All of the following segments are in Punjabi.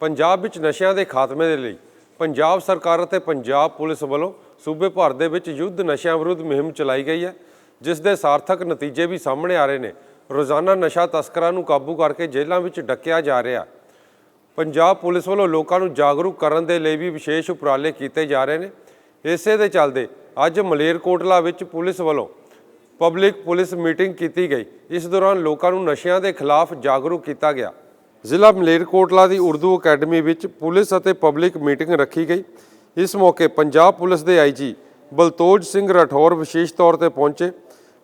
ਪੰਜਾਬ ਵਿੱਚ ਨਸ਼ਿਆਂ ਦੇ ਖਾਤਮੇ ਦੇ ਲਈ ਪੰਜਾਬ ਸਰਕਾਰ ਅਤੇ ਪੰਜਾਬ ਪੁਲਿਸ ਵੱਲੋਂ ਸੂਬੇ ਭਰ ਦੇ ਵਿੱਚ ਯੁੱਧ ਨਸ਼ਿਆਂ ਵਿਰੁੱਧ ਮੁਹਿੰਮ ਚਲਾਈ ਗਈ ਹੈ, ਜਿਸ ਦੇ ਸਾਰਥਕ ਨਤੀਜੇ ਵੀ ਸਾਹਮਣੇ ਆ ਰਹੇ ਨੇ। ਰੋਜ਼ਾਨਾ ਨਸ਼ਾ ਤਸਕਰਾਂ ਨੂੰ ਕਾਬੂ ਕਰਕੇ ਜੇਲ੍ਹਾਂ ਵਿੱਚ ਡੱਕਿਆ ਜਾ ਰਿਹਾ। ਪੰਜਾਬ ਪੁਲਿਸ ਵੱਲੋਂ ਲੋਕਾਂ ਨੂੰ ਜਾਗਰੂਕ ਕਰਨ ਦੇ ਲਈ ਵੀ ਵਿਸ਼ੇਸ਼ ਉਪਰਾਲੇ ਕੀਤੇ ਜਾ ਰਹੇ ਨੇ। ਇਸੇ ਦੇ ਚੱਲਦੇ ਅੱਜ ਮਲੇਰਕੋਟਲਾ ਵਿੱਚ ਪੁਲਿਸ ਵੱਲੋਂ ਪਬਲਿਕ ਪੁਲਿਸ ਮੀਟਿੰਗ ਕੀਤੀ ਗਈ। ਇਸ ਦੌਰਾਨ ਲੋਕਾਂ ਨੂੰ ਨਸ਼ਿਆਂ ਦੇ ਖਿਲਾਫ ਜਾਗਰੂਕ ਕੀਤਾ ਗਿਆ। ਜ਼ਿਲ੍ਹਾ ਮਲੇਰਕੋਟਲਾ ਦੀ ਉਰਦੂ ਅਕੈਡਮੀ ਵਿੱਚ ਪੁਲਿਸ ਅਤੇ ਪਬਲਿਕ ਮੀਟਿੰਗ ਰੱਖੀ ਗਈ। ਇਸ ਮੌਕੇ ਪੰਜਾਬ ਪੁਲਿਸ ਦੇ ਆਈਜੀ ਬਲਤੋਜ ਸਿੰਘ ਰਾਠੌਰ ਵਿਸ਼ੇਸ਼ ਤੌਰ ਤੇ ਪਹੁੰਚੇ।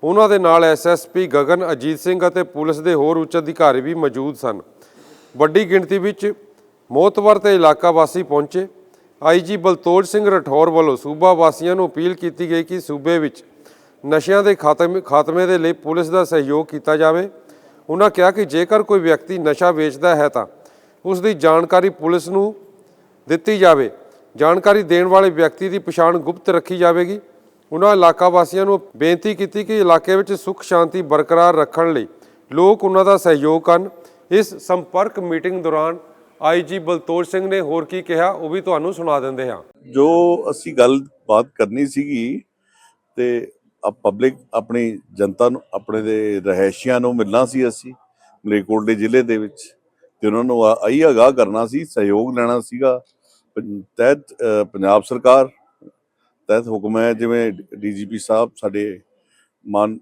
ਉਹਨਾਂ ਦੇ ਨਾਲ ਐਸਐਸਪੀ ਗਗਨ ਅਜੀਤ ਸਿੰਘ ਅਤੇ ਪੁਲਿਸ ਦੇ ਹੋਰ ਉੱਚ ਅਧਿਕਾਰੀ ਵੀ ਮੌਜੂਦ ਸਨ। ਵੱਡੀ ਗਿਣਤੀ ਵਿੱਚ ਮੋਤਵਰ ਤੇ ਇਲਾਕਾ ਵਾਸੀ ਪਹੁੰਚੇ। ਆਈਜੀ ਬਲਤੋਜ ਸਿੰਘ ਰਠੌਰ ਵੱਲੋਂ ਸੂਬਾ ਵਾਸੀਆਂ ਨੂੰ ਅਪੀਲ ਕੀਤੀ ਗਈ ਕਿ ਸੂਬੇ ਵਿੱਚ ਨਸ਼ਿਆਂ ਦੇ ਖਾਤਮੇ ਖਾਤਮੇ ਦੇ ਲਈ ਪੁਲਿਸ ਦਾ ਸਹਿਯੋਗ ਕੀਤਾ ਜਾਵੇ। ਉਹਨਾਂ ਕਿਹਾ ਕਿ ਜੇਕਰ ਕੋਈ ਵਿਅਕਤੀ ਨਸ਼ਾ ਵੇਚਦਾ ਹੈ ਤਾਂ ਉਸ ਦੀ ਜਾਣਕਾਰੀ ਪੁਲਿਸ ਨੂੰ ਦਿੱਤੀ ਜਾਵੇ। ਜਾਣਕਾਰੀ ਦੇਣ ਵਾਲੇ ਵਿਅਕਤੀ ਦੀ ਪਛਾਣ ਗੁਪਤ ਰੱਖੀ ਜਾਵੇਗੀ। ਉਹਨਾਂ ਇਲਾਕਾ ਵਾਸੀਆਂ ਨੂੰ ਬੇਨਤੀ ਕੀਤੀ ਕਿ ਇਲਾਕੇ ਵਿੱਚ ਸੁੱਖ ਸ਼ਾਂਤੀ ਬਰਕਰਾਰ ਰੱਖਣ ਲਈ ਲੋਕ ਉਹਨਾਂ ਦਾ ਸਹਿਯੋਗ ਕਰਨ। ਇਸ ਸੰਪਰਕ ਮੀਟਿੰਗ ਦੌਰਾਨ ਆਈਜੀ ਬਲਤੋਜ ਸਿੰਘ ਨੇ ਹੋਰ ਕੀ ਕਿਹਾ, ਉਹ ਵੀ ਤੁਹਾਨੂੰ ਸੁਣਾ ਦਿੰਦੇ ਹਾਂ। ਜੋ ਅਸੀਂ ਗੱਲ ਬਾਤ ਕਰਨੀ ਸੀਗੀ ਤੇ ਪਬਲਿਕ ਆਪਣੀ ਜਨਤਾ ਨੂੰ, ਆਪਣੇ ਦੇ ਰਹਿਸ਼ੀਆਂ ਨੂੰ ਮਿਲਣਾ ਸੀ ਅਸੀਂ ਮਲੇਰਕੋਟਲੇ ਜ਼ਿਲ੍ਹੇ ਦੇ ਵਿੱਚ। ਤੇ ਉਹਨਾਂ ਨੂੰ ਆਈ ਆਹੀ ਅਗਾਹ ਕਰਨਾ ਸੀ, ਸਹਿਯੋਗ ਲੈਣਾ ਸੀਗਾ। ਤਹਿਤ ਪੰਜਾਬ ਸਰਕਾਰ, ਤਹਿਤ ਹੁਕਮ ਹੈ, ਜਿਵੇਂ ਡੀਜੀਪੀ ਸਾਹਿਬ, ਸਾਡੇ ਮਾਨ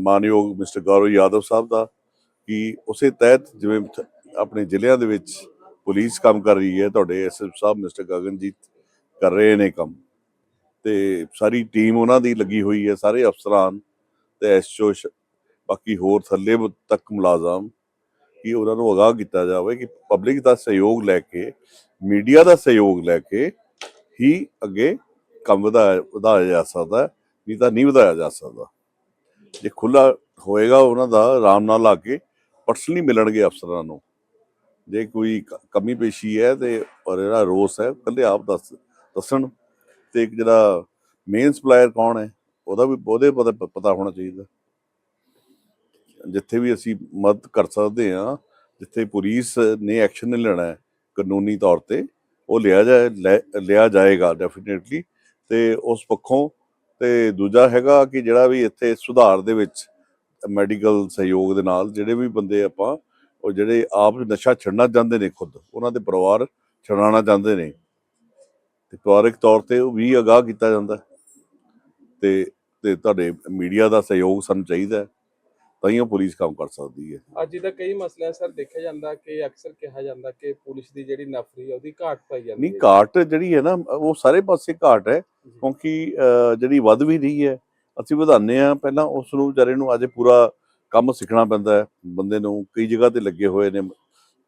ਮਾਨਯੋਗ ਮਿਸਟਰ ਗੌਰਵ ਯਾਦਵ ਸਾਹਿਬ ਦਾ, ਕਿ ਉਸੇ ਤਹਿਤ ਜਿਵੇਂ ਆਪਣੇ ਜ਼ਿਲ੍ਹਿਆਂ ਦੇ ਵਿੱਚ ਪੁਲਿਸ ਕੰਮ ਕਰ ਰਹੀ ਹੈ, ਤੁਹਾਡੇ ਐਸਐਸ ਸਾਹਿਬ, ਮਿਸਟਰ ਗਗਨਜੀਤ, ਕਰ ਰਹੇ ਨੇ ਕੰਮ। ਤੇ ਸਾਰੀ ਟੀਮ ਉਹਨਾਂ ਦੀ ਲੱਗੀ ਹੋਈ ਹੈ, ਸਾਰੇ ਅਫਸਰਾਂ ਤੇ ਐਸਓ ਬਾਕੀ ਹੋਰ ਥੱਲੇ ਤੱਕ ਮੁਲਾਜ਼ਮ ਕਿ ਉਹਨਾਂ ਨੂੰ ਅਗਾਹ ਕੀਤਾ ਜਾਵੇ ਕਿ ਪਬਲਿਕ ਦਾ ਸਹਿਯੋਗ ਲੈ ਕੇ, ਮੀਡੀਆ ਦਾ ਸਹਿਯੋਗ ਲੈ ਕੇ ਹੀ ਅੱਗੇ ਕੰਮ ਵਧਾਇਆ ਵਧਾਇਆ ਜਾ ਸਕਦਾ, ਨਹੀਂ ਤਾਂ ਨਹੀਂ ਵਧਾਇਆ ਜਾ ਸਕਦਾ। ਜੇ ਖੁੱਲਾ ਹੋਏਗਾ ਉਹਨਾਂ ਦਾ, ਆਰਾਮ ਨਾਲ ਲਾ ਕੇ ਪਰਸਨਲੀ ਮਿਲਣਗੇ ਅਫਸਰਾਂ ਨੂੰ। ਜੇ ਕੋਈ ਕਮੀ ਪੇਸ਼ੀ ਹੈ ਤੇ ਔਰ ਇਹਦਾ ਰੋਸ ਹੈ, ਕੱਲੇ ਆਪ ਦੱਸ, ਦੱਸਣ ਤੇ ਇੱਕ ਜਿਹੜਾ ਮੇਨ ਸਪਲਾਇਰ ਕੌਣ ਹੈ, ਉਹਦਾ ਵੀ ਉਹਦੇ ਪਤਾ ਪਤਾ ਹੋਣਾ ਚਾਹੀਦਾ। ਜਿੱਥੇ ਵੀ ਅਸੀਂ ਮਦਦ ਕਰ ਸਕਦੇ ਹਾਂ, ਜਿੱਥੇ ਪੁਲਿਸ ਨੇ ਐਕਸ਼ਨ ਲੈਣਾ ਹੈ ਕਾਨੂੰਨੀ ਤੌਰ ਤੇ, ਉਹ ਲਿਆ ਜਾਏ, ਲੈ- ਲਿਆ ਜਾਏਗਾ ਡੈਫੀਨਿਟਲੀ ਤੇ ਉਸ ਪੱਖੋਂ ਤੇ ਦੂਜਾ ਹੈਗਾ ਕਿ ਜਿਹੜਾ ਵੀ ਇੱਥੇ ਸੁਧਾਰ ਦੇ ਵਿੱਚ ਮੈਡੀਕਲ ਸਹਿਯੋਗ ਦੇ ਨਾਲ ਜਿਹੜੇ ਵੀ ਬੰਦੇ ਆਪਾਂ, ਉਹ ਜਿਹੜੇ ਆਪ ਨਸ਼ਾ ਛੱਡਣਾ ਚਾਹੁੰਦੇ ਨੇ ਖੁਦ, ਉਹਨਾਂ ਦੇ ਪਰਿਵਾਰ ਛਡਾਉਣਾ ਚਾਹੁੰਦੇ ਨੇ ਤੇ ਪਰਿਵਾਰਕ ਤੌਰ ਤੇ ਉਹ ਵੀ ਅਗਾਹ ਕੀਤਾ ਜਾਂਦਾ। ਤੇ ਤੇ ਤੁਹਾਡੇ ਮੀਡੀਆ ਦਾ ਸਹਿਯੋਗ ਸਾਨੂੰ ਚਾਹੀਦਾ ਤਾਂ ਹੀ ਉਹ ਪੁਲਿਸ ਕੰਮ ਕਰ ਸਕਦੀ ਹੈ। ਅੱਜ ਦਾ ਕਈ ਮਸਲਿਆਂ ਸਰ ਦੇਖਿਆ ਜਾਂਦਾ ਕਿ ਅਕਸਰ ਕਿਹਾ ਜਾਂਦਾ ਕਿ ਪੁਲਿਸ ਦੀ ਜਿਹੜੀ ਨਫਰੀ ਹੈ ਉਹਦੀ ਘਾਟ ਪਾਈ ਜਾਂਦੀ ਨਹੀਂ ਘਾਟ ਜਿਹੜੀ ਹੈ ਨਾ ਉਹ ਸਾਰੇ ਪਾਸੇ ਘਾਟ ਹੈ ਕਿਉਂਕਿ ਜਿਹੜੀ ਵੱਧ ਵੀ ਰਹੀ ਹੈ ਅਸੀਂ ਵਧਾਉਂਦੇ ਆ ਪਹਿਲਾਂ ਉਸ ਨੂੰ ਵਿਚਾਰੇ ਨੂੰ ਅਜੇ ਪੂਰਾ ਕੰਮ ਸਿੱਖਣਾ ਪੈਂਦਾ ਹੈ। ਬੰਦੇ ਨੂੰ ਕਈ ਜਗ੍ਹਾ ਤੇ ਲੱਗੇ ਹੋਏ ਨੇ।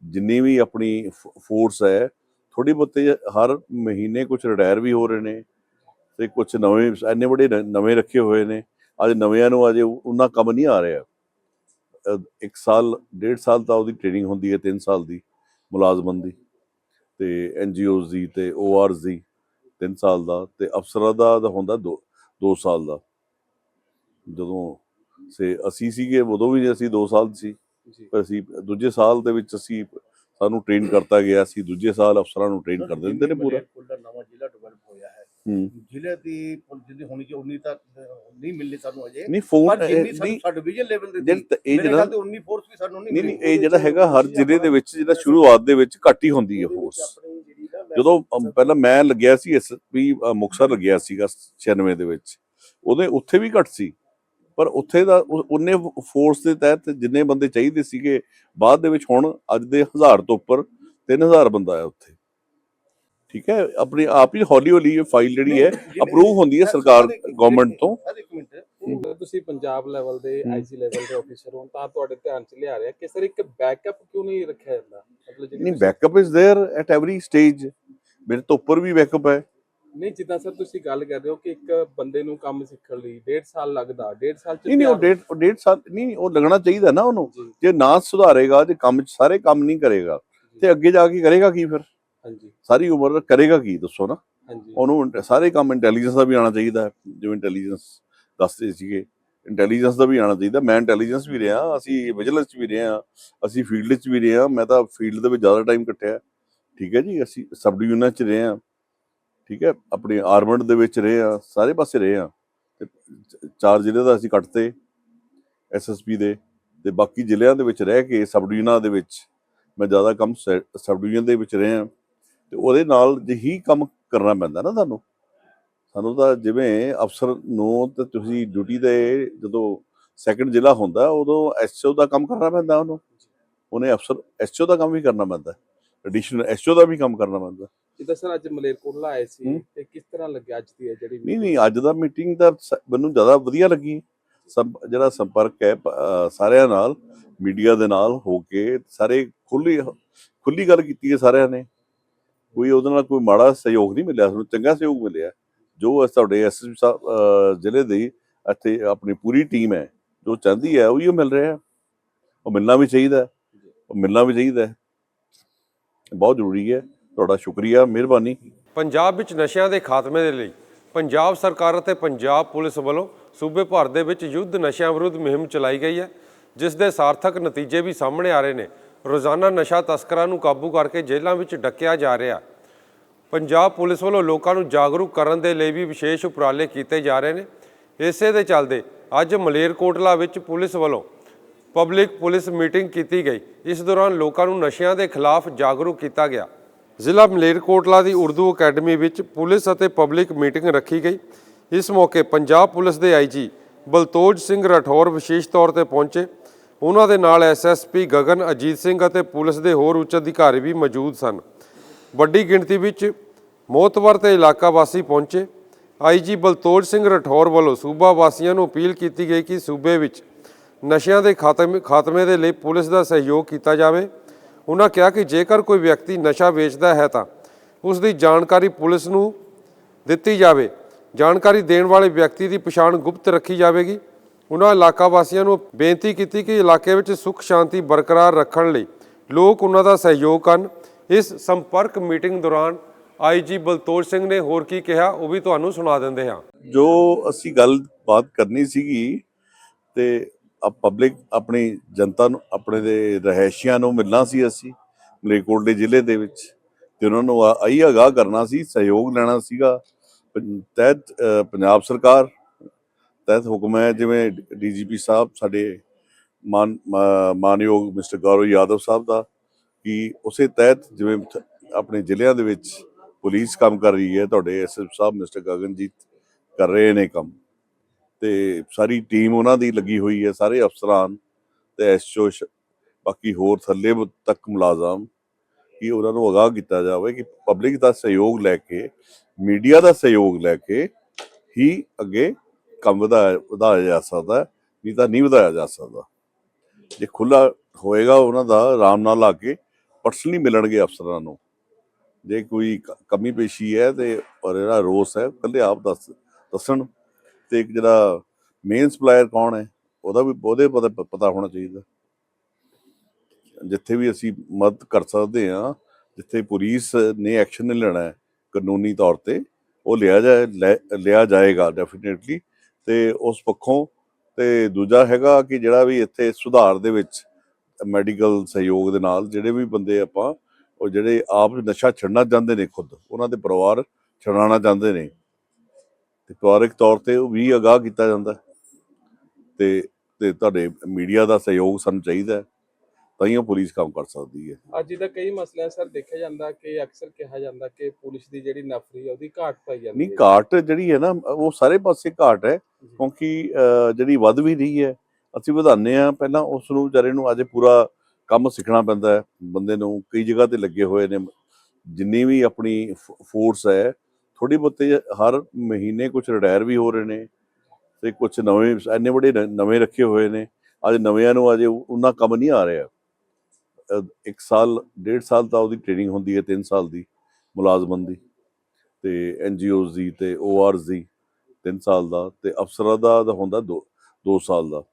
ਜਿੰਨੀ ਵੀ ਆਪਣੀ ਫੋਰਸ ਹੈ ਥੋੜੀ ਬਹੁਤੇ ਹਰ ਮਹੀਨੇ ਕੁਝ ਰਿਟਾਇਰ ਵੀ ਹੋ ਰਹੇ ਨੇ ਤੇ ਕੁਝ ਨਵੇਂ ਇੰਨੇ ਬੜੇ ਨਵੇਂ ਰੱਖੇ ਹੋਏ ਨੇ। ਅੱਜ ਨਵਿਆਂ ਨੂੰ ਅਜੇ ਉਹਨਾਂ ਕੰਮ ਨਹੀਂ ਆ ਰਿਹਾ। ਇੱਕ ਸਾਲ ਡੇਢ ਸਾਲ ਤਾਂ ਉਹਦੀ ਟ੍ਰੇਨਿੰਗ ਹੁੰਦੀ ਹੈ 3 ਸਾਲ ਦੀ ਮੁਲਾਜ਼ਮਾਂ ਦੀ। ਤੇ ਐਨਜੀਓਜ਼ ਦੀ ਤੇ ਓਆਰਸ ਦੀ 3 ਸਾਲ ਦਾ ਤੇ ਅਫਸਰਾਂ ਦਾ ਤਾਂ ਹੁੰਦਾ 2 2 ਸਾਲ ਦਾ। ਜਦੋਂ ਸੇ ਅਸੀਂ ਸੀਗੇ ਉਦੋਂ ਵੀ ਅਸੀਂ 2 ਸਾਲ ਸੀ। ਪਰ ਅਸੀਂ ਦੂਜੇ ਸਾਲ ਦੇ ਵਿੱਚ ਅਸੀਂ ਸਾਨੂੰ ਟ੍ਰੇਨ ਕਰਤਾ ਗਿਆ ਸੀ ਦੂਜੇ ਸਾਲ ਅਫਸਰਾਂ ਨੂੰ ਟ੍ਰੇਨ ਕਰ ਦਿੰਦੇ ਨੇ ਪੂਰਾ। ਨਵਾਂ ਜ਼ਿਲ੍ਹਾ ਡਿਵੈਲਪ ਹੋਇਆ ਹੈ। ਹੂੰ। ਜ਼ਿਲ੍ਹੇ ਦੀ ਪੁਲਿਸ ਜਿੰਨੀ ਹੋਣੀ ਚਾਹੀਦੀ ਉਨੀ ਤਾਂ ਅਹ, ਨਹੀਂ ਮਿਲਣੀ ਸਾਨੂੰ ਅਜੇ। ਨਹੀਂ ਫੋਨ ਪਰ ਜਿੰਨੀ ਨਹੀਂ ਸਾਨੂੰ ਸਬ ਡਿਵੀਜ਼ਨ ਲੈਵਲ ਦੇ ਜਿਹੜਾ ਇਹ ਮੇਰੇ ਜਿਹੜਾ ਖਿਆਲ ਤੇ ਉਨੀ ਫੋਰਸ ਵੀ ਸਾਨੂੰ ਨਹੀਂ ਨਹੀਂ ਨਹੀਂ ਮਿਲੀ। ਇਹ ਜਿਹੜਾ ਹੈਗਾ ਹਰ ਜ਼ਿਲ੍ਹੇ ਦੇ ਵਿੱਚ ਜਿਹੜਾ ਸ਼ੁਰੂਆਤ ਦੇ ਵਿੱਚ ਘੱਟ ਹੀ ਹੁੰਦੀ ਹੈ ਫੋਰਸ ਜਦੋਂ ਪਹਿਲਾਂ ਮੈਂ ਲੱਗਿਆ ਸੀ ਐਸਪੀ ਮੁਕਸਰ ਲੱਗਿਆ ਸੀਗਾ 96 ਦੇ ਵਿੱਚ। ਉਹਦੇ ਉੱਥੇ ਵੀ ਘੱਟ ਸੀ। ਪਰ ਉੱਥੇ ਦਾ ਉਹ- ਉਹਨੇ ਫੋਰਸ ਦੇ ਤਹਿਤ ਜਿੰਨੇ ਬੰਦੇ ਚਾਹੀਦੇ ਸੀਗੇ ਬਾਅਦ ਦੇ ਵਿੱਚ ਹੁਣ ਅੱਜ ਦੇ 1000 ਤੋਂ ਉੱਪਰ 3000 ਬੰਦਾ ਹੈ ਉੱਥੇ ਠੀਕ ਹੈ ਆਪਣੀ ਆਪ ਹੀ ਹੌਲੀ ਹੌਲੀ ਇਹ ਫਾਈਲ ਜਿਹੜੀ ਹੈ ਜਿੰਨੇ- ਅਪਰੂਵ ਹੁੰਦੀ ਹੈ ਸਰ, ਸਰਕਾਰ ਸਰ, ਇੱਕ- ਗਵਰਨਮੈਂਟ ਤੋਂ ਸਰ, ਇੱਕ ਮਿੰਟ ਜਦੋਂ ਤੁਸੀਂ ਪੰਜਾਬ ਲੈਵਲ ਦੇ ਹੂੰ। ਆਈਜੀ ਲੈਵਲ ਦੇ ਆਫੀਸਰ ਹੋ ਤਾਂ ਤੁਹਾਡੇ ਧਿਆਨ 'ਚ ਲਿਆ ਰਿਹਾ ਕਿ ਸਰ ਇੱਕ ਬੈਕਅਪ ਕਿਉਂ ਨਹੀਂ ਰੱਖਿਆ ਜਾਂਦਾ ਮਤਲਬ ਜਿਹੜੀ ਨਹੀਂ ਤੁਸੀਂ- backup is there at every stage ਮੇਰੇ ਤੋਂ ਉੱਪਰ ਵੀ ਬੈਕਅਪ ਹੈ ਨਹੀਂ ਜਿੱਦਾਂ ਸਰ ਤੁਸੀਂ ਗੱਲ ਕਰ ਰਹੇ ਹੋ ਕਿ ਇੱਕ ਬੰਦੇ ਨੂੰ ਕੰਮ ਸਿੱਖਣ ਲਈ 1.5 ਸਾਲ ਲੱਗਦਾ 1.5 ਸਾਲ 'ਚ ਨਹੀਂ ਨਹੀਂ ਉਹ ਡੇਢ ਉਹ ਡੇਢ ਸਾਲ ਨਹੀਂ ਉਹ ਲੱਗਣਾ ਚਾਹੀਦਾ ਨਾ ਉਹਨੂੰ। ਜੀ। ਜੇ ਨਾ ਸੁਧਾਰੇਗਾ ਤੇ ਕੰਮ 'ਚ ਸਾਰੇ ਕੰਮ ਨਹੀਂ ਕਰੇਗਾ ਤੇ ਅੱਗੇ ਜਾ ਕੇ ਕਰੇਗਾ ਕੀ ਫਿਰ? ਹਾਂਜੀ। ਸਾਰੀ ਉਮਰ ਕਰੇਗਾ ਕੀ ਦੱਸੋ ਨਾ। ਹਾਂਜੀ। ਉਹਨੂੰ ਸਾਰੇ ਕੰਮ ਇੰਟੈਲੀਜੈਂਸ ਦਾ ਵੀ ਆਉਣਾ ਚਾਹੀਦਾ ਜਿਵੇਂ ਇੰਟੈਲੀਜੈਂਸ ਦੱਸਦੇ ਸੀਗੇ। ਇੰਟੈਲੀਜੈਂਸ ਦਾ ਵੀ ਆਉਣਾ ਚਾਹੀਦਾ। ਮੈਂ ਇੰਟੈਲੀਜੈਂਸ ਵੀ ਰਿਹਾ ਅਸੀਂ ਵਿਜੀਲੈਂਸ ਵੀ ਰਹੇ ਹਾਂ ਅਸੀਂ ਫੀਲਡ 'ਚ ਵੀ ਰਹੇ ਹਾਂ। ਮੈਂ ਤਾਂ ਫੀਲਡ ਦੇ ਵਿੱਚ ਜ਼ਿਆਦਾ ਟਾਈਮ ਕੱਟਿਆ। ਠੀਕ ਹੈ ਜੀ ਅਸੀਂ ਸਬ ਡਿਵੀਜ਼ਨਾਂ ਚ ਰਹੇ ਹਾਂ। ਠੀਕ ਹੈ, ਆਪਣੇ ਆਰਮਡ ਦੇ ਵਿੱਚ ਰਹੇ ਹਾਂ ਸਾਰੇ ਪਾਸੇ ਰਹੇ ਹਾਂ ਤੇ ਚਾਰ ਜ਼ਿਲ੍ਹੇ ਦਾ ਅਸੀਂ ਕੱਟਤੇ ਐਸਐਸਪੀ ਦੇ, ਤੇ ਬਾਕੀ ਜ਼ਿਲ੍ਹਿਆਂ ਦੇ ਵਿੱਚ ਰਹਿ ਕੇ ਸਬ ਡਿਵੀਜ਼ਨਾਂ ਦੇ ਵਿੱਚ ਮੈਂ ਜ਼ਿਆਦਾ ਕੰਮ ਸਬ ਡਿਵੀਜ਼ਨ ਦੇ ਵਿੱਚ ਰਹੇ ਹਾਂ ਤੇ ਉਹਦੇ ਨਾਲ ਜਿਹੀ ਕੰਮ ਕਰਨਾ ਪੈਂਦਾ ਨਾ ਤੁਹਾਨੂੰ, ਸਾਨੂੰ ਤਾਂ ਜਿਵੇਂ ਅਫਸਰ ਨੂੰ ਤੇ ਤੁਸੀਂ ਡਿਊਟੀ ਤੇ ਜਦੋਂ ਸੈਕੰਡ ਜ਼ਿਲ੍ਹਾ ਹੁੰਦਾ, ਉਦੋਂ ਐਸਓ ਦਾ ਕੰਮ ਕਰਨਾ ਪੈਂਦਾ ਉਹਨੂੰ, ਉਹਨੇ ਅਫਸਰ ਐਸਓ ਦਾ ਕੰਮ ਵੀ ਕਰਨਾ ਪੈਂਦਾ ਐਡੀਸ਼ਨਲ ਐਸਓ ਦਾ ਵੀ ਕੰਮ ਕਰਨਾ ਪੈਂਦਾ। ਜਿੱਦਾਂ ਸਰ ਅੱਜ ਮਲੇਰਕੋਟਲਾ ਆਏ ਸੀ। ਤੇ ਕਿਸ ਤਰ੍ਹਾਂ ਲੱਗਿਆ ਅੱਜ ਦੀ ਇਹ ਜਿਹੜੀ ਨਹੀਂ ਨਹੀਂ ਅੱਜ ਦਾ ਮੀਟਿੰਗ ਦਾ ਸ- ਮੈਨੂੰ ਜ਼ਿਆਦਾ ਵਧੀਆ ਲੱਗੀ ਸਭ ਜਿਹੜਾ ਸੰਪਰਕ ਹੈ ਪ- ਅਹ ਸਾਰਿਆਂ ਨਾਲ ਮੀਡੀਆ ਦੇ ਨਾਲ ਹੋ ਕੇ ਸਾਰੇ ਖੁੱਲੀ ਖੁੱਲੀ ਗੱਲ ਕੀਤੀ ਹੈ ਸਾਰਿਆਂ ਨੇ ਕੋਈ ਉਹਦੇ ਨਾਲ ਕੋਈ ਮਾੜਾ ਸਹਿਯੋਗ ਨਹੀਂ ਮਿਲਿਆ ਸਾਨੂੰ ਚੰਗਾ ਸਹਿਯੋਗ ਮਿਲਿਆ ਜੋ ਅਸ ਤੁਹਾਡੇ ਐਸਐਸਪੀ ਸਾਹਿਬ ਅਹ ਜ਼ਿਲ੍ਹੇ ਦੀ ਇੱਥੇ ਆਪਣੀ ਪੂਰੀ ਟੀਮ ਹੈ ਜੋ ਚਾਹੁੰਦੀ ਹੈ ਉਹੀ ਮਿਲ ਰਿਹਾ ਉਹ ਮਿਲਣਾ ਵੀ ਚਾਹੀਦਾ ਹੈ। ਉਹ ਮਿਲਣਾ ਵੀ ਚਾਹੀਦਾ ਹੈ। ਬਹੁਤ ਜ਼ਰੂਰੀ ਹੈ ਤੁਹਾਡਾ ਸ਼ੁਕਰੀਆ, ਮਿਹਰਬਾਨੀ। ਪੰਜਾਬ ਵਿੱਚ ਨਸ਼ਿਆਂ ਦੇ ਖਾਤਮੇ ਦੇ ਲਈ ਪੰਜਾਬ ਸਰਕਾਰ ਅਤੇ ਪੰਜਾਬ ਪੁਲਿਸ ਵੱਲੋਂ ਸੂਬੇ ਭਰ ਦੇ ਵਿੱਚ ਯੁੱਧ ਨਸ਼ਿਆਂ ਵਿਰੁੱਧ ਮੁਹਿੰਮ ਚਲਾਈ ਗਈ ਹੈ, ਜਿਸ ਦੇ ਸਾਰਥਕ ਨਤੀਜੇ ਵੀ ਸਾਹਮਣੇ ਆ ਰਹੇ ਨੇ। ਰੋਜ਼ਾਨਾ ਨਸ਼ਾ ਤਸਕਰਾਂ ਨੂੰ ਕਾਬੂ ਕਰਕੇ ਜੇਲ੍ਹਾਂ ਵਿੱਚ ਡੱਕਿਆ ਜਾ ਰਿਹਾ। ਪੰਜਾਬ ਪੁਲਿਸ ਵੱਲੋਂ ਲੋਕਾਂ ਨੂੰ ਜਾਗਰੂਕ ਕਰਨ ਦੇ ਲਈ ਵੀ ਵਿਸ਼ੇਸ਼ ਉਪਰਾਲੇ ਕੀਤੇ ਜਾ ਰਹੇ ਨੇ। ਇਸੇ ਦੇ ਚੱਲਦੇ ਅੱਜ ਮਲੇਰਕੋਟਲਾ ਵਿੱਚ ਪੁਲਿਸ ਵੱਲੋਂ ਪਬਲਿਕ ਪੁਲਿਸ ਮੀਟਿੰਗ ਕੀਤੀ ਗਈ। ਇਸ ਦੌਰਾਨ ਲੋਕਾਂ ਨੂੰ ਨਸ਼ਿਆਂ ਦੇ ਖਿਲਾਫ ਜਾਗਰੂਕ ਕੀਤਾ ਗਿਆ। ਜ਼ਿਲ੍ਹਾ ਮਲੇਰਕੋਟਲਾ ਦੀ ਉਰਦੂ ਅਕੈਡਮੀ ਵਿੱਚ ਪੁਲਿਸ ਅਤੇ ਪਬਲਿਕ ਮੀਟਿੰਗ ਰੱਖੀ ਗਈ। ਇਸ ਮੌਕੇ ਪੰਜਾਬ ਪੁਲਿਸ ਦੇ ਆਈਜੀ ਬਲਤੋਜ ਸਿੰਘ ਰਾਠੌਰ ਵਿਸ਼ੇਸ਼ ਤੌਰ ਤੇ ਪਹੁੰਚੇ। ਉਹਨਾਂ ਦੇ ਨਾਲ ਐਸਐਸਪੀ ਗਗਨ ਅਜੀਤ ਸਿੰਘ ਅਤੇ ਪੁਲਿਸ ਦੇ ਹੋਰ ਉੱਚ ਅਧਿਕਾਰੀ ਵੀ ਮੌਜੂਦ ਸਨ। ਵੱਡੀ ਗਿਣਤੀ ਵਿੱਚ ਮੋਤਵਰ ਤੇ ਇਲਾਕਾ ਵਾਸੀ ਪਹੁੰਚੇ। ਆਈਜੀ ਬਲਤੋਜ ਸਿੰਘ ਰਠੌਰ ਵੱਲੋਂ ਸੂਬਾ ਵਾਸੀਆਂ ਨੂੰ ਅਪੀਲ ਕੀਤੀ ਗਈ ਕਿ ਸੂਬੇ ਵਿੱਚ ਨਸ਼ਿਆਂ ਦੇ ਖਾਤਮੇ ਖਾਤਮੇ ਦੇ ਲਈ ਪੁਲਿਸ ਦਾ ਸਹਿਯੋਗ ਕੀਤਾ ਜਾਵੇ। ਉਹਨਾਂ ਕਿਹਾ ਕਿ ਜੇਕਰ ਕੋਈ ਵਿਅਕਤੀ ਨਸ਼ਾ ਵੇਚਦਾ ਹੈ ਤਾਂ ਉਸ ਦੀ ਜਾਣਕਾਰੀ ਪੁਲਿਸ ਨੂੰ ਦਿੱਤੀ ਜਾਵੇ। ਜਾਣਕਾਰੀ ਦੇਣ ਵਾਲੇ ਵਿਅਕਤੀ ਦੀ ਪਛਾਣ ਗੁਪਤ ਰੱਖੀ ਜਾਵੇਗੀ। ਉਹਨਾਂ ਇਲਾਕਾ ਵਾਸੀਆਂ ਨੂੰ ਬੇਨਤੀ ਕੀਤੀ ਕਿ ਇਲਾਕੇ ਵਿੱਚ ਸੁੱਖ, ਸ਼ਾਂਤੀ ਬਰਕਰਾਰ ਰੱਖਣ ਲਈ ਲੋਕ ਉਹਨਾਂ ਦਾ ਸਹਿਯੋਗ ਕਰਨ। ਇਸ ਸੰਪਰਕ ਮੀਟਿੰਗ ਦੌਰਾਨ ਆਈਜੀ ਬਲਤੋਜ ਸਿੰਘ ਨੇ ਹੋਰ ਕੀ ਕਿਹਾ, ਉਹ ਵੀ ਤੁਹਾਨੂੰ ਸੁਣਾ ਦਿੰਦੇ ਹਾਂ। ਜੋ ਅਸੀਂ ਗੱਲ ਬਾਤ ਕਰਨੀ ਸੀਗੀ ਤੇ ਆ ਪਬਲਿਕ ਆਪਣੀ ਜਨਤਾ ਨੂੰ, ਆਪਣੇ ਦੇ ਰਹਿਸ਼ੀਆਂ ਨੂੰ ਮਿਲਣਾ ਸੀ ਅਸੀਂ ਮਲੇਕੋਟ ਦੇ ਜ਼ਿਲ੍ਹੇ ਦੇ ਵਿੱਚ। ਤੇ ਉਹਨਾਂ ਨੂੰ ਆਈ ਅਗਾਹ ਕਰਨਾ ਸੀ, ਸਹਿਯੋਗ ਲੈਣਾ ਸੀਗਾ। ਤਹਿਤ ਪੰਜਾਬ ਸਰਕਾਰ, ਤਹਿਤ ਹੁਕਮ ਹੈ, ਜਿਵੇਂ ਡੀਜੀਪੀ ਸਾਹਿਬ, ਸਾਡੇ ਮਾਨ ਮਾਨਯੋਗ ਮਿਸਟਰ ਗੌਰਵ ਯਾਦਵ ਸਾਹਿਬ ਦਾ, ਕਿ ਉਸੇ ਤਹਿਤ ਜਿਵੇਂ ਆਪਣੇ ਜ਼ਿਲ੍ਹਿਆਂ ਦੇ ਵਿੱਚ ਪੁਲਿਸ ਕੰਮ ਕਰ ਰਹੀ ਹੈ, ਤੁਹਾਡੇ ਐਸਐਸ ਸਾਹਿਬ, ਮਿਸਟਰ ਗਗਨਜੀਤ, ਕਰ ਰਹੇ ਨੇ ਕੰਮ। ਤੇ ਸਾਰੀ ਟੀਮ ਉਹਨਾਂ ਦੀ ਲੱਗੀ ਹੋਈ ਹੈ, ਸਾਰੇ ਅਫਸਰਾਂ ਤੇ ਐਸਓ ਬਾਕੀ ਹੋਰ ਥੱਲੇ ਤੱਕ ਮੁਲਾਜ਼ਮ ਕਿ ਉਹਨਾਂ ਨੂੰ ਅਗਾਹ ਕੀਤਾ ਜਾਵੇ ਕਿ ਪਬਲਿਕ ਦਾ ਸਹਿਯੋਗ ਲੈ ਕੇ, ਮੀਡੀਆ ਦਾ ਸਹਿਯੋਗ ਲੈ ਕੇ ਹੀ ਅੱਗੇ ਕੰਮ ਵਧਾਇਆ ਵਧਾਇਆ ਜਾ ਸਕਦਾ ਨਹੀਂ ਤਾਂ ਨਹੀਂ ਵਧਾਇਆ ਜਾ ਸਕਦਾ। ਜੇ ਖੁੱਲਾ ਹੋਏਗਾ ਉਹਨਾਂ ਦਾ, ਆਰਾਮ ਨਾਲ ਆ ਕੇ ਪਰਸਨਲੀ ਮਿਲਣਗੇ ਅਫਸਰਾਂ ਨੂੰ। ਜੇ ਕੋਈ ਕਮੀ ਪੇਸ਼ੀ ਹੈ ਤੇ ਔਰ ਜਿਹੜਾ ਰੋਸ ਹੈ, ਕੱਲੇ ਆਪ ਦੱਸ, ਦੱਸਣ ਤੇ ਇੱਕ ਜਿਹੜਾ ਮੇਨ ਸਪਲਾਇਰ ਕੌਣ ਹੈ, ਉਹਦਾ ਵੀ ਉਹਦੇ ਪਤਾ ਪਤਾ ਹੋਣਾ ਚਾਹੀਦਾ। ਜਿੱਥੇ ਵੀ ਅਸੀਂ ਮਦਦ ਕਰ ਸਕਦੇ ਹਾਂ, ਜਿੱਥੇ ਪੁਲਿਸ ਨੇ ਐਕਸ਼ਨ ਲੈਣਾ ਹੈ ਕਾਨੂੰਨੀ ਤੌਰ ਤੇ, ਉਹ ਲਿਆ ਜਾਏ, ਲੈ- ਲਿਆ ਜਾਏਗਾ ਡੈਫੀਨਿਟਲੀ ਤੇ ਉਸ ਪੱਖੋਂ ਤੇ ਦੂਜਾ ਹੈਗਾ ਕਿ ਜਿਹੜਾ ਵੀ ਇੱਥੇ ਸੁਧਾਰ ਦੇ ਵਿੱਚ ਮੈਡੀਕਲ ਸਹਿਯੋਗ ਦੇ ਨਾਲ ਜਿਹੜੇ ਵੀ ਬੰਦੇ ਆਪਾਂ, ਉਹ ਜਿਹੜੇ ਆਪ ਨਸ਼ਾ ਛੱਡਣਾ ਚਾਹੁੰਦੇ ਨੇ ਖੁਦ, ਉਹਨਾਂ ਦੇ ਪਰਿਵਾਰ ਛਡਾਉਣਾ ਚਾਹੁੰਦੇ ਨੇ ਤੇ ਪਰਿਵਾਰਕ ਤੌਰ ਤੇ ਉਹ ਵੀ ਅਗਾਹ ਕੀਤਾ ਜਾਂਦਾ। ਤੇ ਤੇ ਤੁਹਾਡੇ ਮੀਡੀਆ ਦਾ ਸਹਿਯੋਗ ਸਾਨੂੰ ਚਾਹੀਦਾ ਹੈ, ਤਾਂ ਹੀ ਉਹ ਪੁਲਿਸ ਕੰਮ ਕਰ ਸਕਦੀ ਹੈ। ਅੱਜ ਦਾ ਕਈ ਮਸਲਿਆਂ ਸਰ ਦੇਖਿਆ ਜਾਂਦਾ ਕਿ ਅਕਸਰ ਕਿਹਾ ਜਾਂਦਾ ਕਿ ਪੁਲਿਸ ਦੀ ਜਿਹੜੀ ਨਫਰੀ ਹੈ ਉਹਦੀ ਘਾਟ ਪਾਈ ਜਾਂਦੀ ਨਹੀਂ ਘਾਟ ਜਿਹੜੀ ਹੈ ਨਾ ਉਹ ਸਾਰੇ ਪਾਸੇ ਘਾਟ ਹੈ ਕਿਉਂਕਿ ਜਿਹੜੀ ਵੱਧ ਵੀ ਰਹੀ ਹੈ ਅਸੀਂ ਵਧਾਉਂਦੇ ਆ ਪਹਿਲਾਂ ਉਸ ਨੂੰ ਵਿਚਾਰੇ ਨੂੰ ਅਜੇ ਪੂਰਾ ਕੰਮ ਸਿੱਖਣਾ ਪੈਂਦਾ ਹੈ। ਬੰਦੇ ਨੂੰ ਕਈ ਜਗ੍ਹਾ ਤੇ ਲੱਗੇ ਹੋਏ ਨੇ। ਜਿੰਨੀ ਵੀ ਆਪਣੀ ਫੋਰਸ ਹੈ ਥੋੜੀ ਬਹੁਤੇ ਹਰ ਮਹੀਨੇ ਕੁਝ ਰਿਟਾਇਰ ਵੀ ਹੋ ਰਹੇ ਨੇ ਤੇ ਕੁਝ ਨਵੇਂ ਇੰਨੇ ਬੜੇ ਨ- ਨਵੇਂ ਰੱਖੇ ਹੋਏ ਨੇ। ਅੱਜ ਨਵਿਆਂ ਨੂੰ ਅਜੇ ਉਹਨਾਂ ਕੰਮ ਨਹੀਂ ਆ ਰਿਹਾ। ਇੱਕ ਸਾਲ ਡੇਢ ਸਾਲ ਤਾਂ ਉਹਦੀ ਟ੍ਰੇਨਿੰਗ ਹੁੰਦੀ ਹੈ 3 ਸਾਲ ਦੀ ਮੁਲਾਜ਼ਮਨ ਦੀ। ਤੇ ਐਨਜੀਓਜ਼ ਦੀ ਤੇ ਓਆਰਸ ਦੀ 3 ਸਾਲ ਦਾ ਤੇ ਅਫਸਰਾਂ ਦਾ ਹੁੰਦਾ 2 2 ਸਾਲ ਦਾ।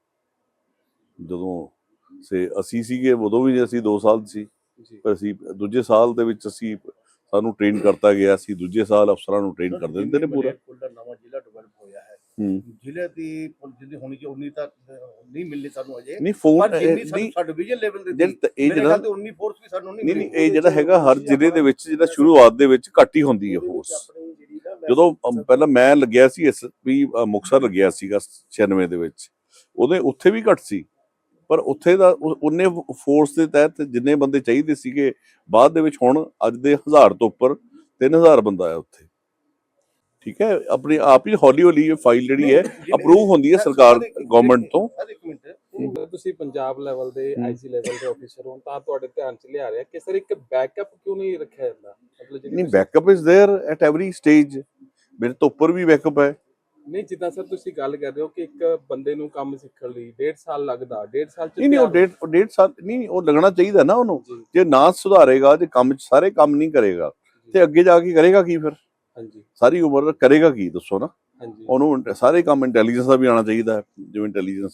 ਜਦੋਂ ਸੇ ਅਸੀਂ ਸੀਗੇ ਉਦੋਂ ਵੀ ਅਸੀਂ 2 ਸਾਲ ਸੀ। ਜੀ। ਪਰ ਅਸੀਂ ਦੂਜੇ ਸਾਲ ਦੇ ਵਿੱਚ ਅਸੀਂ ਸਾਨੂੰ ਟ੍ਰੇਨ ਕਰਤਾ ਗਿਆ ਸੀ ਦੂਜੇ ਸਾਲ ਅਫਸਰਾਂ ਨੂੰ ਟ੍ਰੇਨ ਕਰ ਦਿੰਦੇ ਨੇ ਪੂਰਾ। ਦਾ ਨਵਾਂ ਜ਼ਿਲ੍ਹਾ ਡਿਵੈਲਪ ਹੋਇਆ ਹੈ ਹੂੰ। ਜ਼ਿਲ੍ਹੇ ਦੀ ਪੁਲਿਸ ਜਿੰਨੀ ਹੋਣੀ ਕਿ ਉਨੀ ਤਾਂ ਨਹੀਂ ਮਿਲਣੀ ਸਾਨੂੰ ਅਜੇ ਨਹੀਂ ਲੈਵਲ ਦੇ ਇਹ ਜਿਹੜਾ ਤੇ ਉਨੀ ਫੋਰਸ ਵੀ ਸਾਨੂੰ ਨਹੀਂ ਨਹੀਂ ਨਹੀਂ ਮਿਲੀ। ਇਹ ਜਿਹੜਾ ਹੈਗਾ ਹਰ ਜ਼ਿਲ੍ਹੇ ਦੇ ਵਿੱਚ ਜਿਹੜਾ ਸ਼ੁਰੂਆਤ ਦੇ ਵਿੱਚ ਘੱਟ ਹੀ ਹੁੰਦੀ ਹੈ ਫੋਰਸ ਜਦੋਂ ਪਹਿਲਾਂ ਮੈਂ ਲੱਗਿਆ ਸੀ ਐਸਪੀ ਮੁਕਸਰ ਲੱਗਿਆ ਸੀਗਾ 96 ਦੇ ਵਿੱਚ। ਉਹਦੇ ਉੱਥੇ ਵੀ ਘੱਟ ਸੀ। ਪਰ ਉੱਥੇ ਦਾ ਉਹ- ਉਹਨੇ ਫੋਰਸ ਦੇ ਤਹਿਤ ਜਿੰਨੇ ਬੰਦੇ ਚਾਹੀਦੇ ਸੀਗੇ ਬਾਅਦ ਦੇ ਵਿੱਚ ਹੁਣ ਅੱਜ ਦੇ 1000 ਤੋਂ ਉੱਪਰ 3000 ਬੰਦਾ ਹੈ ਉੱਥੇ ਠੀਕ ਹੈ ਆਪਣੀ ਆਪ ਹੀ ਹੌਲੀ ਹੌਲੀ ਇਹ ਫਾਈਲ ਜਿਹੜੀ ਹੈ ਅਪਰੂਵ ਹੁੰਦੀ ਹੈ ਸਰਕਾਰ ਗਵਰਨਮੈਂਟ ਤੋਂ ਸਰ ਇੱਕ ਮਿੰਟ ਜਦੋਂ ਤੁਸੀਂ ਪੰਜਾਬ ਲੈਵਲ ਦੇ ਹੂੰ। ਆਈਜੀ ਲੈਵਲ ਦੇ ਆਫੀਸਰ ਹੋ ਤਾਂ ਤੁਹਾਡੇ ਧਿਆਨ 'ਚ ਲਿਆ ਰਿਹਾ ਕਿ ਸਰ ਇੱਕ ਬੈਕਅਪ ਕਿਉਂ ਨਹੀਂ ਰੱਖਿਆ ਜਾਂਦਾ ਮਤਲਬ ਜਿਹੜੀ ਨਹੀਂ ਤੁਸੀਂ- backup is there at every stage ਮੇਰੇ ਤੋਂ ਉੱਪਰ ਵੀ ਬੈਕਅਪ ਹੈ ਨਹੀਂ ਜਿੱਦਾਂ ਸਰ ਤੁਸੀਂ ਗੱਲ ਕਰ ਰਹੇ ਹੋ ਕਿ ਇੱਕ ਬੰਦੇ ਨੂੰ ਕੰਮ ਸਿੱਖਣ ਲਈ 1.5 ਸਾਲ ਲੱਗਦਾ 1.5 ਸਾਲ 'ਚ ਨਹੀਂ ਨਹੀਂ ਉਹ ਡੇਢ ਉਹ ਡੇਢ ਸਾਲ ਨਹੀਂ ਉਹ ਲੱਗਣਾ ਚਾਹੀਦਾ ਨਾ ਉਹਨੂੰ। ਜੀ। ਜੇ ਨਾ ਸੁਧਾਰੇਗਾ ਜੇ ਕੰਮ 'ਚ ਸਾਰੇ ਕੰਮ ਨਹੀਂ ਕਰੇਗਾ ਤੇ ਅੱਗੇ ਜਾ ਕੇ ਕਰੇਗਾ ਕੀ ਫਿਰ? ਹਾਂਜੀ। ਸਾਰੀ ਉਮਰ ਕਰੇਗਾ ਕੀ ਦੱਸੋ ਨਾ। ਹਾਂਜੀ। ਉਹਨੂੰ ਇੰਟ- ਸਾਰੇ ਕੰਮ ਇੰਟੈਲੀਜੈਂਸ ਦਾ ਵੀ ਆਉਣਾ ਚਾਹੀਦਾ ਹੈ, ਜਿਵੇਂ ਇੰਟੈਲੀਜੈਂਸ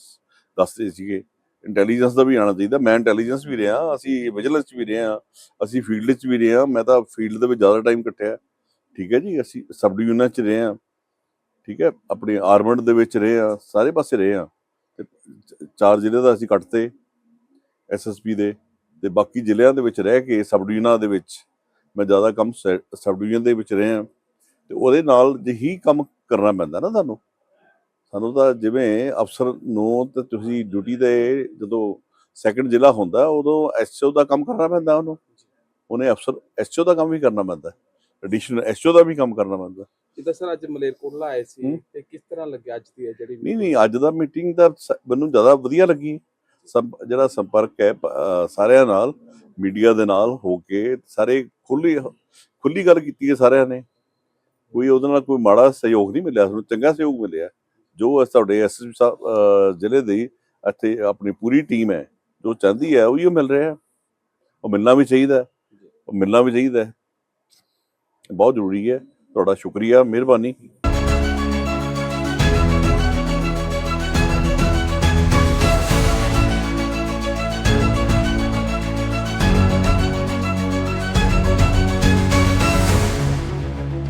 ਦੱਸਦੇ ਸੀਗੇ ਇੰਟੈਲੀਜੈਂਸ ਦਾ ਵੀ ਆਉਣਾ ਚਾਹੀਦਾ। ਮੈਂ ਇੰਟੈਲੀਜੈਂਸ ਵੀ ਰਿਹਾ ਅਸੀਂ ਵਿਜੀਲੈਂਸ ਵੀ ਰਹੇ ਹਾਂ ਅਸੀਂ ਫੀਲਡ 'ਚ ਵੀ ਰਹੇ ਹਾਂ। ਮੈਂ ਤਾਂ ਫੀਲਡ ਦੇ ਵਿੱਚ ਜ਼ਿਆਦਾ ਟਾਈਮ ਕੱਟਿਆ। ਠੀਕ ਹੈ ਜੀ ਅਸੀਂ ਸਬ ਡਿਵੀਜ਼ਨਾਂ 'ਚ ਰਹੇ ਹਾਂ। ਠੀਕ ਹੈ, ਆਪਣੇ ਆਰਮਡ ਦੇ ਵਿੱਚ ਰਹੇ ਹਾਂ, ਸਾਰੇ ਪਾਸੇ ਰਹੇ ਹਾਂ। ਤੇ ਚਾਰ ਜ਼ਿਲ੍ਹੇ ਦਾ ਅਸੀਂ ਕੱਟਤੇ ਐਸਐਸਪੀ ਦੇ, ਤੇ ਬਾਕੀ ਜ਼ਿਲ੍ਹਿਆਂ ਦੇ ਵਿੱਚ ਰਹਿ ਕੇ ਸਬ ਡਿਵੀਜ਼ਨਾਂ ਦੇ ਵਿੱਚ ਮੈਂ ਜ਼ਿਆਦਾ ਕੰਮ ਸਬ ਡਿਵੀਜ਼ਨ ਦੇ ਵਿੱਚ ਰਹੇ। ਹਾਂ ਤੇ ਉਹਦੇ ਨਾਲ ਜਿਹੀ ਕੰਮ ਕਰਨਾ ਪੈਂਦਾ ਨਾ ਤੁਹਾਨੂੰ ਸਾਨੂੰ ਤਾਂ ਜਿਵੇਂ ਅਫਸਰ ਨੂੰ ਤੇ ਤੁਸੀਂ ਡਿਊਟੀ ਤੇ ਜਦੋਂ ਸੈਕੰਡ ਜ਼ਿਲ੍ਹਾ ਹੁੰਦਾ, ਉਦੋਂ ਐਸਓ ਦਾ ਕੰਮ ਕਰਨਾ ਪੈਂਦਾ ਉਹਨੂੰ। ਉਹਨੇ ਅਫਸਰ ਐਸਓ ਦਾ ਕੰਮ ਵੀ ਕਰਨਾ ਪੈਂਦਾ ਐਡੀਸ਼ਨਲ ਐਸਓ ਦਾ ਵੀ ਕੰਮ ਕਰਨਾ ਪੈਂਦਾ। ਜਿੱਦਾਂ ਸਰ ਅੱਜ ਮਲੇਰਕੋਟਲਾ ਆਏ ਸੀ। ਤੇ ਕਿਸ ਤਰ੍ਹਾਂ ਲੱਗਿਆ ਅੱਜ ਦੀ ਇਹ ਜਿਹੜੀ ਨਹੀਂ ਨਹੀਂ ਅੱਜ ਦਾ ਮੀਟਿੰਗ ਦਾ ਸ- ਮੈਨੂੰ ਜ਼ਿਆਦਾ ਵਧੀਆ ਲੱਗੀ ਸੰ- ਜਿਹੜਾ ਸੰਪਰਕ ਹੈ ਪ- ਅਹ ਸਾਰਿਆਂ ਨਾਲ ਮੀਡੀਆ ਦੇ ਨਾਲ ਹੋ ਕੇ ਸਾਰੇ ਖੁੱਲੀ ਖੁੱਲੀ ਗੱਲ ਕੀਤੀ ਹੈ ਸਾਰਿਆਂ ਨੇ ਕੋਈ ਉਹਦੇ ਨਾਲ ਕੋਈ ਮਾੜਾ ਸਹਿਯੋਗ ਨਹੀਂ ਮਿਲਿਆ ਸਾਨੂੰ ਚੰਗਾ ਸਹਿਯੋਗ ਮਿਲਿਆ ਜੋ ਅਸ ਤੁਹਾਡੇ ਐਸਐਸਪੀ ਸਾਹਿਬ ਅਹ ਜ਼ਿਲ੍ਹੇ ਦੀ ਇੱਥੇ ਆਪਣੀ ਪੂਰੀ ਟੀਮ ਹੈ ਜੋ ਚਾਹੁੰਦੀ ਹੈ ਉਹੀ ਮਿਲ ਰਿਹਾ ਹੈ। ਉਹ ਮਿਲਣਾ ਵੀ ਚਾਹੀਦਾ ਹੈ। ਉਹ ਮਿਲਣਾ ਵੀ ਚਾਹੀਦਾ ਹੈ। ਬਹੁਤ ਜ਼ਰੂਰੀ ਹੈ ਤੁਹਾਡਾ ਸ਼ੁਕਰੀਆ ਮਿਹਰਬਾਨੀ।